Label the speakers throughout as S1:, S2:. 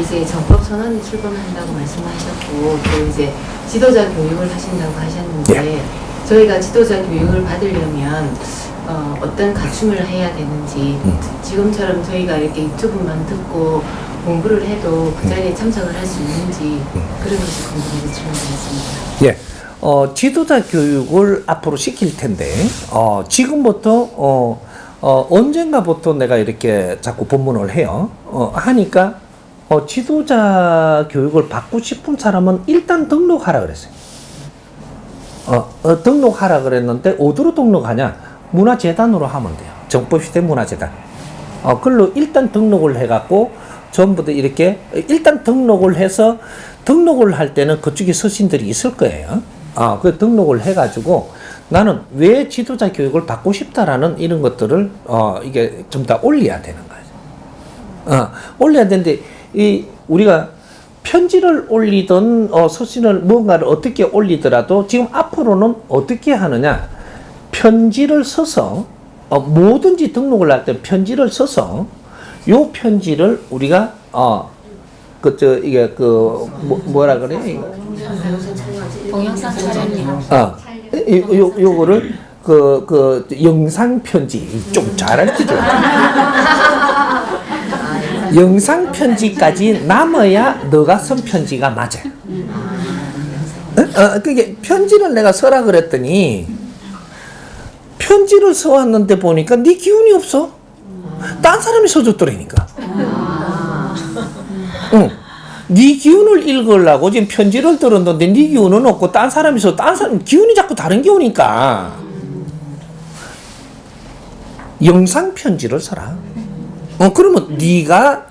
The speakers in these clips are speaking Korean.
S1: 이제 정법 선언이 출범한다고 말씀하셨고 또 이제 지도자 교육을 하신다고 하셨는데 저희가 지도자 교육을 받으려면 어, 어떤 갖춤을 해야 되는지
S2: 음.
S1: 지금처럼 저희가 이렇게 유튜브만 듣고 공부를 해도 그 자리에 참석을 할 수 있는지 그런 것이 궁금해서 질문드렸습니다.
S2: 예. 어, 지도자 교육을 앞으로 시킬 텐데, 어, 지금부터, 어, 어, 언젠가부터 내가 이렇게 자꾸 본문을 해요. 어, 하니까, 어, 지도자 교육을 받고 싶은 사람은 일단 등록하라 그랬어요. 어, 어, 등록하라 그랬는데, 어디로 등록하냐? 문화재단으로 하면 돼요. 정법시대 문화재단. 어, 그걸로 일단 등록을 해갖고, 전부 다 이렇게, 일단 등록을 해서, 등록을 할 때는 그쪽에 서신들이 있을 거예요. 아, 그 등록을 해가지고, 나는 왜 지도자 교육을 받고 싶다라는 이런 것들을, 어, 이게 좀 다 올려야 되는 거죠. 어, 올려야 되는데, 이, 우리가 편지를 올리든, 어, 서신을 뭔가를 어떻게 올리더라도 지금 앞으로는 어떻게 하느냐. 편지를 써서, 어, 뭐든지 등록을 할 때 편지를 써서, 요 편지를 우리가, 어, 그, 저, 이게, 그, 뭐, 뭐라 그래?
S3: 동영상 촬영이요.
S2: 어, 요, 요, 요거를, 그, 그, 영상 편지, 좀 잘알지죠 영상 편지까지 남아야 너가 쓴 편지가 맞아. 어, 어, 그게 편지를 내가 써라 그랬더니 편지를 써왔는데 보니까 네 기운이 없어. 딴 사람이 써줬더라니까. 응. 네 기운을 읽으려고 지금 편지를 들었는데 네 기운은 없고 딴 사람이 써. 딴 사람 기운이 자꾸 다른 기운이니까. 영상 편지를 써라. 어 그러면 네가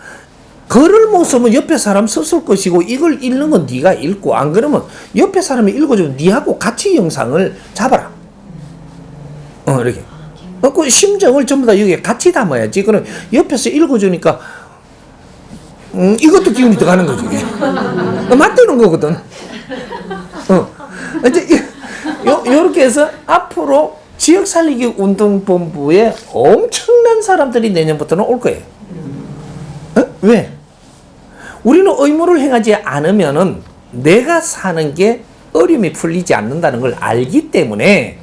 S2: 글을 못 쓰면 옆에 사람 썼을 것이고 이걸 읽는 건 네가 읽고 안 그러면 옆에 사람이 읽어주면 네하고 같이 영상을 잡아라. 어 이렇게. 어, 그 심정을 전부 다 여기에 같이 담아야지. 그럼 옆에서 읽어주니까 음, 이것도 기운이 들어가는 거지. 어, 맞대는 거거든. 어. 이제 이- 요, 요렇게 해서 앞으로 지역 살리기 운동본부에 엄청난 사람들이 내년부터는 올 거예요. 어? 왜? 우리는 의무를 행하지 않으면은 내가 사는 게 어려움이 풀리지 않는다는 걸 알기 때문에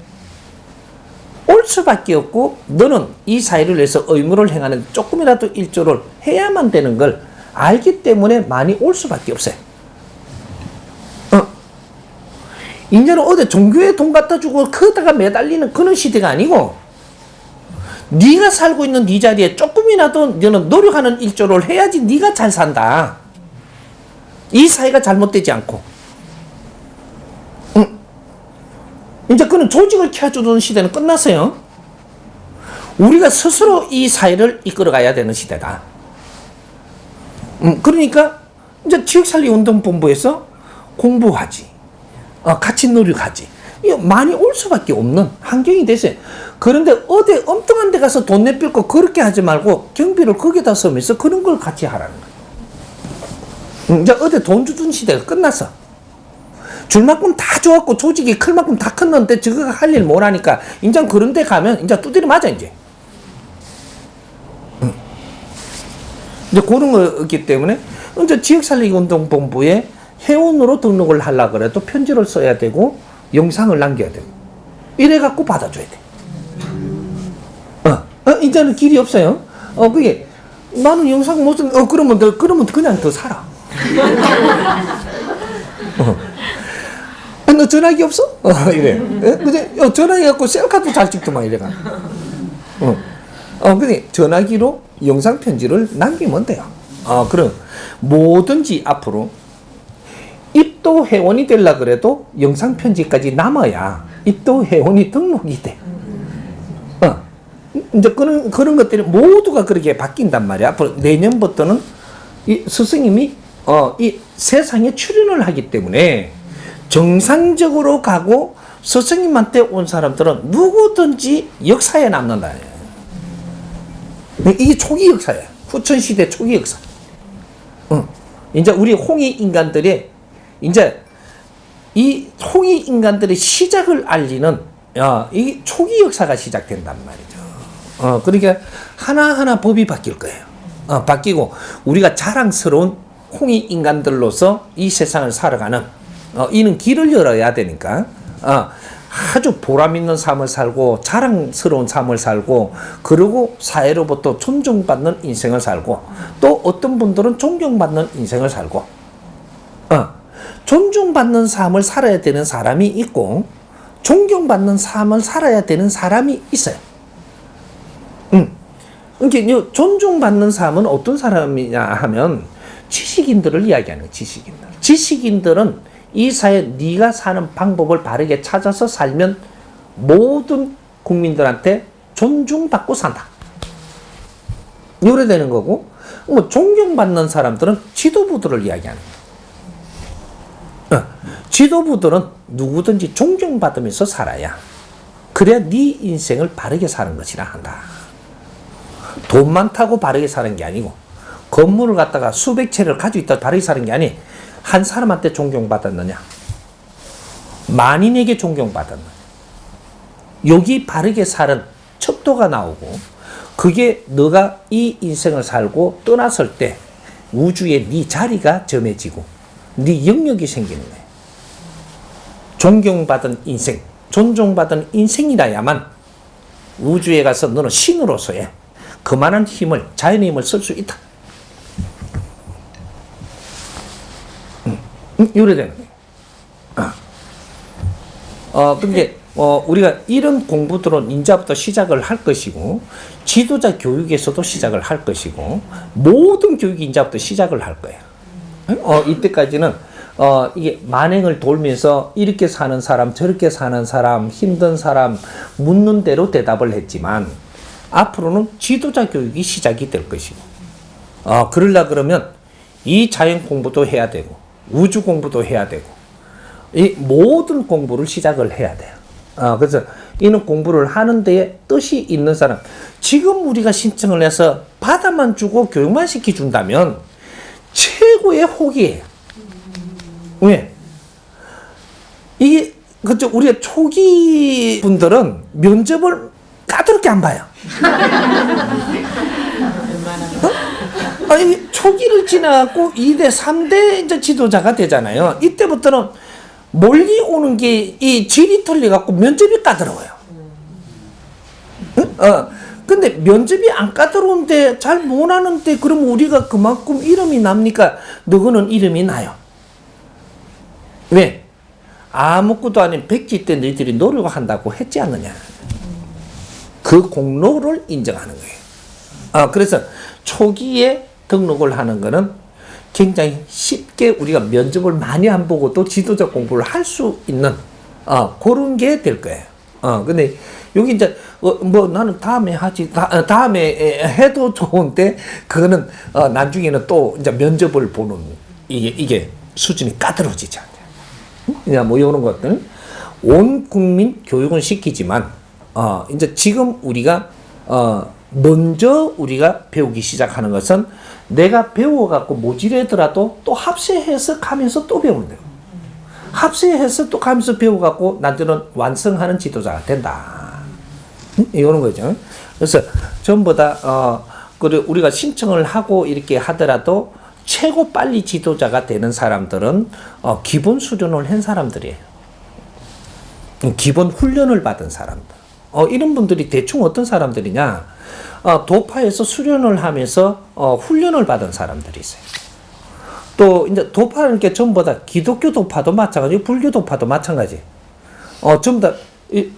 S2: 올 수밖에 없고 너는 이 사회를 위해서 의무를 행하는 조금이라도 일조를 해야만 되는 걸 알기 때문에 많이 올 수밖에 없어요. 어. 이제는 어디 종교에 돈 갖다 주고 거다가 매달리는 그런 시대가 아니고 네가 살고 있는 네 자리에 조금이라도 너는 노력하는 일조를 해야지 네가 잘 산다. 이 사회가 잘못되지 않고. 응. 이제 그는 조직을 켜주는 시대는 끝났어요. 우리가 스스로 이 사회를 이끌어가야 되는 시대다. 음, 그러니까 이제 지역살리 운동본부에서 공부하지, 어, 같이 노력하지. 이거 많이 올 수밖에 없는 환경이 됐어요. 그런데 어디 엉뚱한 데 가서 돈 내빌고 그렇게 하지 말고 경비를 거기다 쓰면서 그런 걸 같이 하라는 거예요. 음, 이제 어디 돈 주던 시대가 끝났어. 줄 만큼 다 줘갖고 조직이 클 만큼 다 컸는데 저거 할일 못하니까 이제 그런 데 가면 이제 두드려 맞아 이제. 음. 이제 그런 거였기 때문에 이제 지역살리기 운동본부에 회원으로 등록을 하려 그래도 편지를 써야 되고 영상을 남겨야 되고 이래 갖고 받아줘야 돼. 어, 어 이제는 길이 없어요. 어 그게 나는 영상 못 쓴, 어 그러면 너 그러면 그냥 더 살아. 어. 아, 너 전화기 없어? 어, 이래. 예? 근데 어, 전화기 갖고 셀카도 잘 찍더만 이래가. 어. 어, 근데 전화기로 영상 편지를 남기면 돼요. 어, 그럼 뭐든지 앞으로 입도 회원이 되려 그래도 영상 편지까지 남아야 입도 회원이 등록이 돼. 어. 이제 그런 그런 것들이 모두가 그렇게 바뀐단 말이야. 앞으로 내년부터는 이 스승님이 어, 이 세상에 출연을 하기 때문에 정상적으로 가고 스승님한테 온 사람들은 누구든지 역사에 남는다. 이게 초기 역사야. 후천 시대 초기 역사. 어. 이제 우리 홍이 인간들의 이제 이 홍이 인간들의 시작을 알리는 어, 이 초기 역사가 시작된단 말이죠. 어, 그러니까 하나하나 법이 바뀔 거예요. 어, 바뀌고 우리가 자랑스러운 홍이 인간들로서 이 세상을 살아가는 어, 이는 길을 열어야 되니까 어, 아주 보람 있는 삶을 살고 자랑스러운 삶을 살고 그리고 사회로부터 존중받는 인생을 살고 또 어떤 분들은 존경받는 인생을 살고 어, 존중받는 삶을 살아야 되는 사람이 있고 존경받는 삶을 살아야 되는 사람이 있어요. 음. 그러니까 이 존중받는 삶은 어떤 사람이냐 하면 지식인들을 이야기하는 거예요. 지식인들. 지식인들은 이 사회 네가 사는 방법을 바르게 찾아서 살면 모든 국민들한테 존중받고 산다. 이래 되는 거고 뭐 존경받는 사람들은 지도부들을 이야기하는 거예요. 어, 지도부들은 누구든지 존경받으면서 살아야 그래야 네 인생을 바르게 사는 것이라 한다. 돈 많다고 바르게 사는 게 아니고 건물을 갖다가 수백 채를 가지고 있다 바르게 사는 게 아니 한 사람한테 존경받았느냐 만인에게 존경받았느냐 여기 바르게 사는 척도가 나오고 그게 너가 이 인생을 살고 떠났을 때 우주에 네 자리가 점해지고 네 영역이 생기는 거예요. 존경받은 인생, 존중받은 인생이라야만 우주에 가서 너는 신으로서의 그만한 힘을 자연의 힘을 쓸 수 있다. 음, 음, 이래 되는 거예요. 아. 어, 근데 어, 우리가 이런 공부들은 인자부터 시작을 할 것이고 지도자 교육에서도 시작을 할 것이고 모든 교육이 인자부터 시작을 할 거예요. 어, 이때까지는 어, 이게 만행을 돌면서 이렇게 사는 사람, 저렇게 사는 사람, 힘든 사람 묻는 대로 대답을 했지만 앞으로는 지도자 교육이 시작이 될 것이고 어, 그러려 그러면 이 자연 공부도 해야 되고 우주 공부도 해야 되고 이 모든 공부를 시작을 해야 돼요. 어, 그래서 이는 공부를 하는 데에 뜻이 있는 사람. 지금 우리가 신청을 해서 받아만 주고 교육만 시켜준다면 최고의 혹이에요. 왜? 이게, 그죠. 우리가 초기 분들은 면접을 까다롭게 안 봐요. 어? 아니, 초기를 지나고 2대, 3대 이제 지도자가 되잖아요. 이때부터는 멀리 오는 게 이 질이 틀려갖고 면접이 까다로워요. 응? 어. 근데 면접이 안 까다로운데 잘 못하는데 그럼 우리가 그만큼 이름이 납니까? 너거는 이름이 나요. 왜? 아무것도 아닌 백지 때 너희들이 노력을 한다고 했지 않느냐. 그 공로를 인정하는 거예요. 아, 그래서 초기에 등록을 하는 거는 굉장히 쉽게 우리가 면접을 많이 안 보고 또 지도자 공부를 할 수 있는 어, 그런 게 될 거예요. 어, 근데 여기 이제 어, 뭐 나는 다음에 하지 다, 어, 다음에 해도 좋은데 그거는 어, 나중에는 또 이제 면접을 보는 이게 이게 수준이 까다로워지지 않냐. 그냥 뭐 이런 것들 온 국민 교육은 시키지만 어, 이제 지금 우리가 어, 먼저 우리가 배우기 시작하는 것은 내가 배워갖고 모질하더라도 또 합세해서 가면서 또 거예요. 합세해서 또 가면서 배워갖고 나중에는 완성하는 지도자가 된다. 음? 이러는 거죠. 그래서 전부 다, 어, 그 우리가 신청을 하고 이렇게 하더라도 최고 빨리 지도자가 되는 사람들은 어, 기본 수련을 한 사람들이에요. 음, 기본 훈련을 받은 사람들. 어, 이런 분들이 대충 어떤 사람들이냐? 어, 도파에서 수련을 하면서 어, 훈련을 받은 사람들이 있어요. 또 이제 도파는 게 전부 다 기독교 도파도 마찬가지, 불교 도파도 마찬가지. 어, 전부 다 이,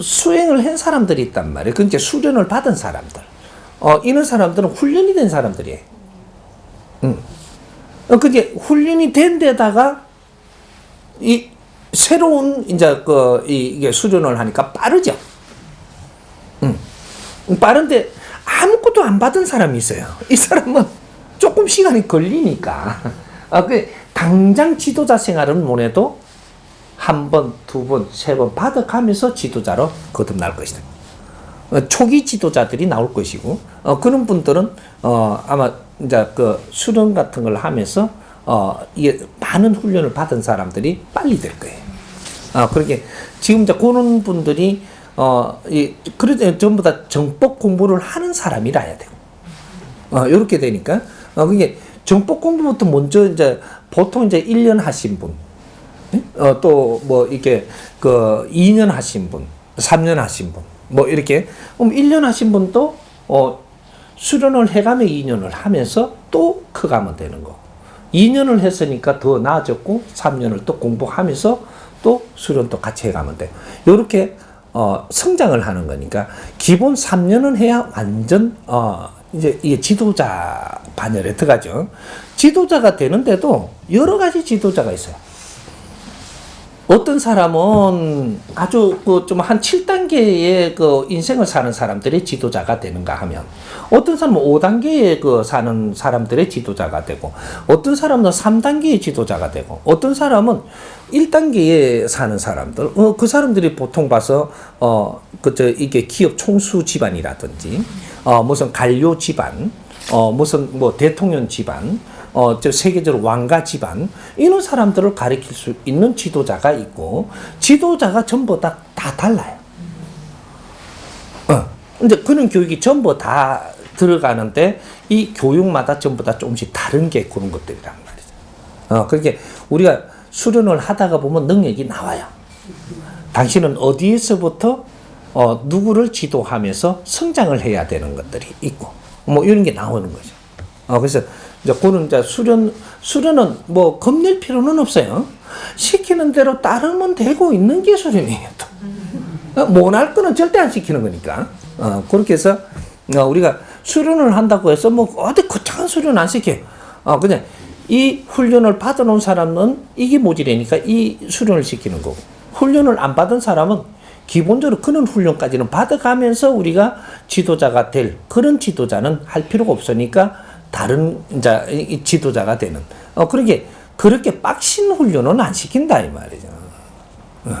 S2: 수행을 한 사람들이 있단 말이에요. 그 이제 수련을 받은 사람들. 어, 이런 사람들은 훈련이 된 사람들이에요. 음. 어, 그게 훈련이 된 데다가 이 새로운 이제 그 이, 이게 수련을 하니까 빠르죠. 음. 빠른데 아무것도 안 받은 사람이 있어요. 이 사람은 조금 시간이 걸리니까. 아, 그 당장 지도자 생활은 못해도 한 번, 두 번, 세 번 받아가면서 지도자로 거듭날 것이다. 어, 초기 지도자들이 나올 것이고, 어, 그런 분들은, 어, 아마, 이제 그 수련 같은 걸 하면서, 어, 이게 많은 훈련을 받은 사람들이 빨리 될 거예요. 아, 그렇게, 지금 이제 그런 분들이, 어, 이, 그래도 전부 다 정법 공부를 하는 사람이라야 되고, 어, 요렇게 되니까, 어, 그게 정법 공부부터 먼저 이제 보통 이제 1년 하신 분, 어, 또 뭐 이렇게 그 2년 하신 분, 3년 하신 분, 뭐 이렇게 그럼 1년 하신 분도 어 수련을 해가며 2년을 하면서 또 커가면 되는 거. 2년을 했으니까 더 나아졌고 3년을 또 공부하면서 또 수련도 같이 해가면 돼. 요렇게 어 성장을 하는 거니까 기본 3년은 해야 완전 어 이제 이게 지도자 반열에 들어가죠. 지도자가 되는데도 여러 가지 지도자가 있어요. 어떤 사람은 아주 그 좀 한 7단계의 그 인생을 사는 사람들의 지도자가 되는가 하면 어떤 사람은 5단계의 그 사는 사람들의 지도자가 되고 어떤 사람은 3단계의 지도자가 되고 어떤 사람은 1단계에 사는 사람들 어, 그 사람들이 보통 봐서 어 그 저 이게 기업 총수 집안이라든지 어 무슨 관료 집안 어 무슨 뭐 대통령 집안 어, 저 세계적으로 왕가 집안 이런 사람들을 가리킬 수 있는 지도자가 있고 지도자가 전부 다, 다 달라요. 어. 근데 그런 교육이 전부 다 들어가는데 이 교육마다 전부 다 조금씩 다른 게 그런 것들이란 말이죠. 어, 그렇게 우리가 수련을 하다가 보면 능력이 나와요. 당신은 어디에서부터 어, 누구를 지도하면서 성장을 해야 되는 것들이 있고 뭐 이런 게 나오는 거죠. 어, 그래서 이제 그런 이제 수련 수련은 뭐 겁낼 필요는 없어요. 시키는 대로 따르면 되고 있는 게 수련이에요. 또. 어, 못할 거는 절대 안 시키는 거니까. 어, 그렇게 해서 어, 우리가 수련을 한다고 해서 뭐 어디 거창한 수련 안 시켜. 어, 그냥 이 훈련을 받아놓은 사람은 이게 모질이니까 이 수련을 시키는 거고 훈련을 안 받은 사람은 기본적으로 그런 훈련까지는 받아가면서 우리가 지도자가 될 그런 지도자는 할 필요가 없으니까 다른 이 지도자가 되는 어 그렇게 그렇게 빡신 훈련은 안 시킨다 이 말이죠. 어.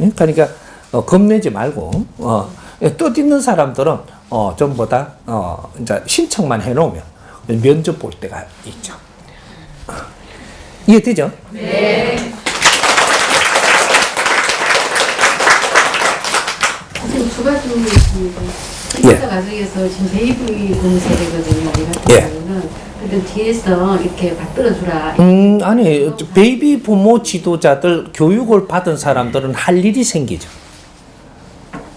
S2: 예? 그러니까 어, 겁내지 말고 어, 뜻 있는 사람들은 어, 전부 다 어, 이제 신청만 해놓으면 면접 볼 때가 있죠. 어. 이해되죠?
S1: 선생님 추가 질문이 있습니다.
S2: 예.
S1: 지도자 과정에서 지금. 우리 같은
S2: 예.
S1: 경우는 뒤에서 이렇게 받들어주라.
S2: 음, 아니, 베이비 부모 지도자들 교육을 받은 사람들은 할 일이 생기죠.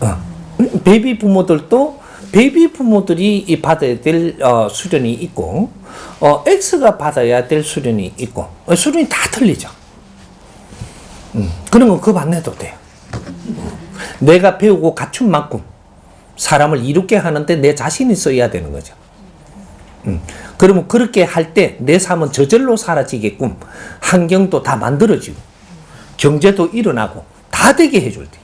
S2: 어. 음, 베이비 부모들도 베이비 부모들이 이 받아야 될 어, 수련이 있고, 어, X가 받아야 될 수련이 있고, 어, 수련이 다 틀리죠. 음, 그런 건 그거 안 내도 돼요. 내가 배우고 갖춘 만큼 사람을 이롭게 하는데 내 자신이 써야 되는 거죠. 음. 그러면 그렇게 할 때 내 삶은 저절로 사라지게끔 환경도 다 만들어지고 경제도 일어나고 다 되게 해줄 때.